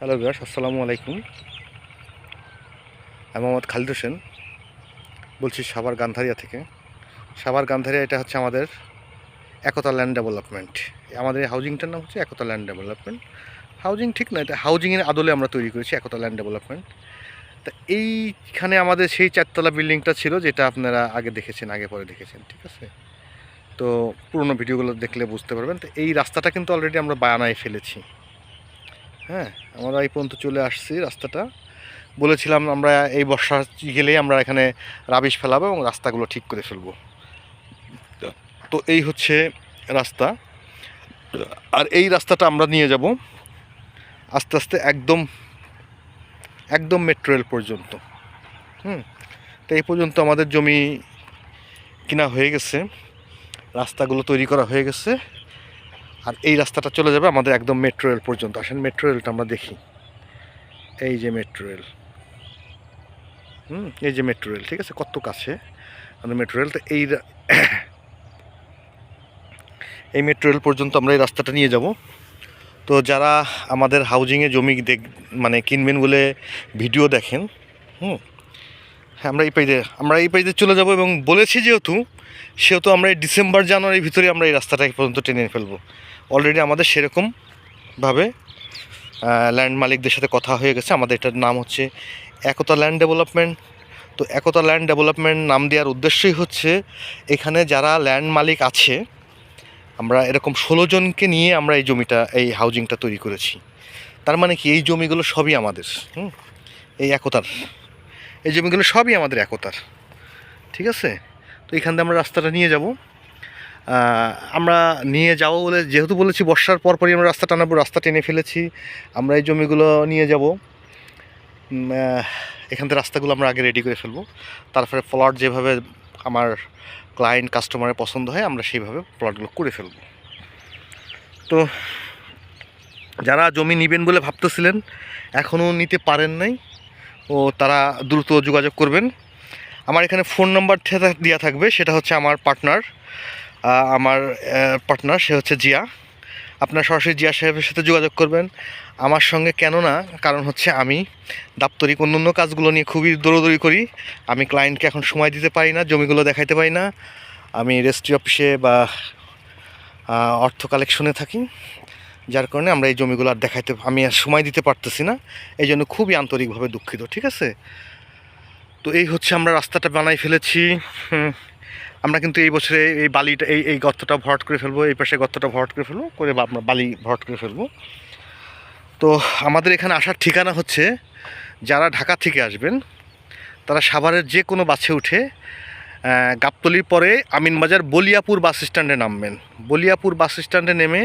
Hello বিয়াস আসসালামু আলাইকুম। আমি মোহাম্মদ খালিদ হোসেন। বলছি সাভার গান্ধারিয়া থেকে। সাভার গান্ধারিয়া এটা হচ্ছে আমাদের একতা ল্যান্ড ডেভেলপমেন্ট আমাদের হাউজিংটার নাম হচ্ছে একতা ল্যান্ড ডেভেলপমেন্ট হাউজিং ঠিক না, এটা হাউজিংয়ের আদলে আমরা তৈরি করেছি একতা ল্যান্ড ডেভেলপমেন্ট তা এইখানে আমাদের সেই চারতলা বিল্ডিংটা ছিল যেটা আপনারা আগে দেখেছেন, আগে পরে দেখেছেন, ঠিক আছে? তো পুরনো ভিডিওগুলো দেখলে বুঝতে পারবেন। তো এই রাস্তাটা কিন্তু অলরেডি আমরা বানায় ফেলেছি। হ্যাঁ আমরা এই পর্যন্ত চলে আসছি রাস্তাটা। বলেছিলাম আমরা এই বর্ষা গেলেই আমরা এখানে রাবিশ ফেলাবো এবং রাস্তাগুলো ঠিক করে ফেলব। তো এই হচ্ছে রাস্তা। আর এই রাস্তাটা আমরা নিয়ে যাব আস্তে আস্তে একদম একদম মেট্রো রেল পর্যন্ত। হুম, তো এই পর্যন্ত আমাদের জমি কিনা হয়ে গেছে। রাস্তাগুলো তৈরি করা হয়ে গেছে। আর এই রাস্তাটা চলে যাবে আমাদের একদম মেট্রো রেল পর্যন্ত। আসেন মেট্রো রেলটা আমরা দেখি। এই যে মেট্রো রেল হুম, এই যে মেট্রো রেল ঠিক আছে? কত কাছে? আমাদের মেট্রো রেল তো এই এই মেট্রো রেল পর্যন্ত আমরা এই রাস্তাটা নিয়ে যাব। তো যারা আমাদের হাউজিংয়ে জমি দেখ মানে কিনবেন বলে ভিডিও দেখেন, হুম হ্যাঁ আমরা এই পাইতে, আমরা এই পাইতে চলে যাব এবং বলেছি যেহেতু, সেহেতু আমরা এই ডিসেম্বর জানুয়ারির ভিতরে আমরা এই রাস্তাটা পর্যন্ত টেনে ফেলব। অলরেডি আমাদের সেরকমভাবে ল্যান্ড মালিকদের সাথে কথা হয়ে গেছে। আমাদের এটার নাম হচ্ছে একতা ল্যান্ড ডেভেলপমেন্ট তো একতা ল্যান্ড ডেভেলপমেন্ট নাম দেওয়ার উদ্দেশ্যই হচ্ছে, এখানে যারা ল্যান্ড মালিক আছে, আমরা এরকম ষোলো জনকে নিয়ে আমরা এই জমিটা, এই হাউজিংটা তৈরি করেছি। তার মানে কি, এই জমিগুলো সবই আমাদের, হুম? এই একতার। এই জমিগুলো সবই আমাদের একতার। ঠিক আছে? তো এখান থেকে আমরা রাস্তাটা নিয়ে যাব। আমরা নিয়ে যাব বলে যেহেতু বলেছি, বর্ষার পরপরই আমরা রাস্তা টানাবো রাস্তা টেনে ফেলেছি। আমরা এই জমিগুলো নিয়ে যাব। এখান থেকে রাস্তাগুলো আমরা আগে রেডি করে ফেলব। তারপরে প্লট যেভাবে আমার ক্লায়েন্ট কাস্টমারের পছন্দ হয়, আমরা সেইভাবে প্লটগুলো করে ফেলব। তো যারা জমি নেবেন বলে ভাবতেছিলেন এখনও নিতে পারেন নাই ও তারা দ্রুত যোগাযোগ করবেন। আমার এখানে ফোন নাম্বার দেওয়া থাকবে, সেটা হচ্ছে আমার পার্টনার আমার পার্টনার সে হচ্ছে জিয়া। আপনার সরাসরি জিয়া সাহেবের সাথে যোগাযোগ করবেন। আমার সঙ্গে কেন না, কারণ হচ্ছে আমি দাপ্তরিক অন্য অন্য কাজগুলো নিয়ে খুবই দৌড়দৌড়ি করি। আমি ক্লায়েন্টকে এখন সময় দিতে পারি না, জমিগুলো দেখাইতে পারি না। আমি রেজিস্ট্রি অফিসে বা অর্থ কালেকশনে থাকি। যার কারণে আমরা এই জমিগুলো আর দেখাইতে, আমি আর সময় দিতে পারতেছি না। এই জন্য খুবই আন্তরিকভাবে দুঃখিত, ঠিক আছে? তো এই হচ্ছে আমরা রাস্তাটা বানাই ফেলেছি। আমরা কিন্তু এই বছরে এই বালিটা, এই এই গর্তটা ভরাট করে ফেলব, এই পাশে গর্তটা ভরাট করে ফেলব, করে আমরা বালি ভরাট করে ফেলব। তো আমাদের এখানে আসার ঠিকানা হচ্ছে, যারা ঢাকা থেকে আসবেন, তারা সাভারের যে কোনো বাসে উঠে গাবতলির পরে আমিনবাজার বলিয়াপুর বাস স্ট্যান্ডে নামবেন। বলিয়াপুর বাস স্ট্যান্ডে নেমে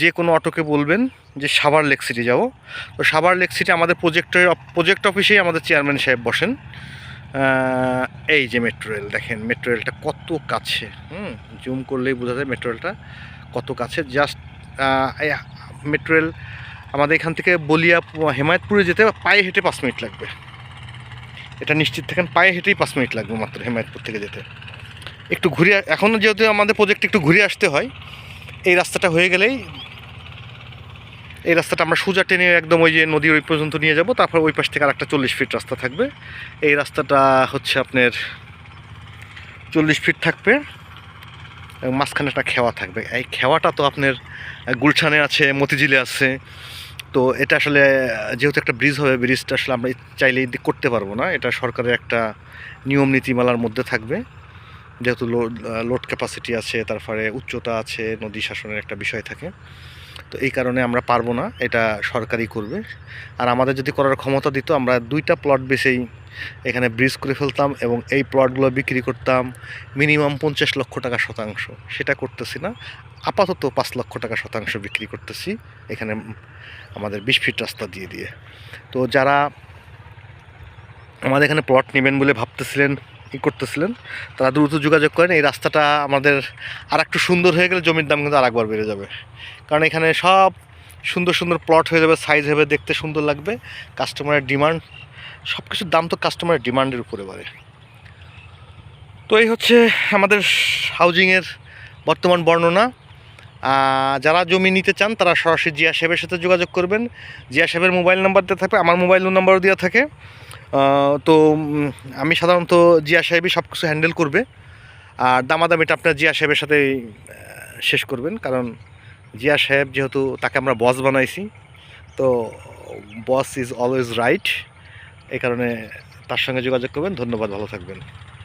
যে কোনো অটোকে বলবেন যে, সাভার লেক সিটি যাব তো সাভার লেক সিটি আমাদের প্রজেক্টের প্রজেক্ট অফিসেই আমাদের চেয়ারম্যান সাহেব বসেন। এই যে মেট্রো রেল দেখেন মেট্রো রেলটা কত কাছে, হুম? জুম করলেই বোঝা যায় মেট্রো রেলটা কত কাছে। জাস্ট মেট্রো রেল আমাদের এখান থেকে বলিয়া হেমায়তপুরে যেতে পায়ে হেঁটে পাঁচ মিনিট লাগবে। এটা নিশ্চিত থাকেন, পায়ে হেঁটেই পাঁচ মিনিট লাগবে মাত্র হেমায়তপুর থেকে যেতে। একটু ঘুরে এখনও যেহেতু আমাদের প্রজেক্ট একটু ঘুরে আসতে হয়, এই রাস্তাটা হয়ে গেলেই এই রাস্তাটা আমরা সোজা টেনে একদম ওই যে নদীর ওই পর্যন্ত নিয়ে যাব তারপর ওই পাশ থেকে আর একটা চল্লিশ ফিট রাস্তা থাকবে। এই রাস্তাটা হচ্ছে আপনার চল্লিশ ফিট থাকবে এবং মাঝখানে একটা খেওয়া থাকবে। এই খেওয়াটা তো আপনার আহ, গুলশানে আছে মতিঝিলে আছে। তো এটা আসলে যেহেতু একটা ব্রিজ হবে ব্রিজটা আসলে আমরা চাইলে এদিক করতে পারব না। এটা সরকারের একটা নিয়ম নীতিমালার মধ্যে থাকবে। যেহেতু লোড ক্যাপাসিটি আছে তারপরে উচ্চতা আছে নদী শাসনের একটা বিষয় থাকে। তো এই কারণে আমরা পারব না, এটা সরকারই করবে। আর আমাদের যদি করার ক্ষমতা দিত, আমরা দুইটা প্লট বেসেই এখানে ব্রিজ করে ফেলতাম এবং এই প্লটগুলো বিক্রি করতাম মিনিমাম পঞ্চাশ লক্ষ টাকা শতাংশ। সেটা করতেছি না, আপাতত পাঁচ লক্ষ টাকা শতাংশ বিক্রি করতেছি এখানে আমাদের বিশ ফিট রাস্তা দিয়ে দিয়ে। তো যারা আমাদের এখানে প্লট নেবেন বলে ভাবতেছিলেন ই করতেছিলেন, তারা দ্রুত যোগাযোগ করেন। এই রাস্তাটা আমাদের আর একটু সুন্দর হয়ে গেলে জমির দাম কিন্তু আর একবার বেড়ে যাবে। কারণ এখানে সব সুন্দর সুন্দর প্লট হয়ে যাবে সাইজ হবে, দেখতে সুন্দর লাগবে কাস্টমারের ডিমান্ড সব কিছুর দাম তো কাস্টমারের ডিমান্ডের উপরে বাড়ে। তো এই হচ্ছে আমাদের হাউজিংয়ের বর্তমান বর্ণনা। যারা জমি নিতে চান, তারা সরাসরি জিয়া সাহেবের সাথে যোগাযোগ করবেন। জিয়া সাহেবের মোবাইল নাম্বার দেওয়া থাকবে, আমার মোবাইল নাম্বারও দেওয়া থাকে। তো আমি সাধারণত জিয়া সাহেবই সব কিছু হ্যান্ডেল করবে। আর দামাদামিটা আপনার জিয়া সাহেবের সাথে শেষ করবেন। কারণ জিয়া সাহেব যেহেতু তাকে আমরা বস বানাইছি, তো বস ইজ অলওয়েজ রাইট এই কারণে তার সঙ্গে যোগাযোগ করবেন। ধন্যবাদ, ভালো থাকবেন।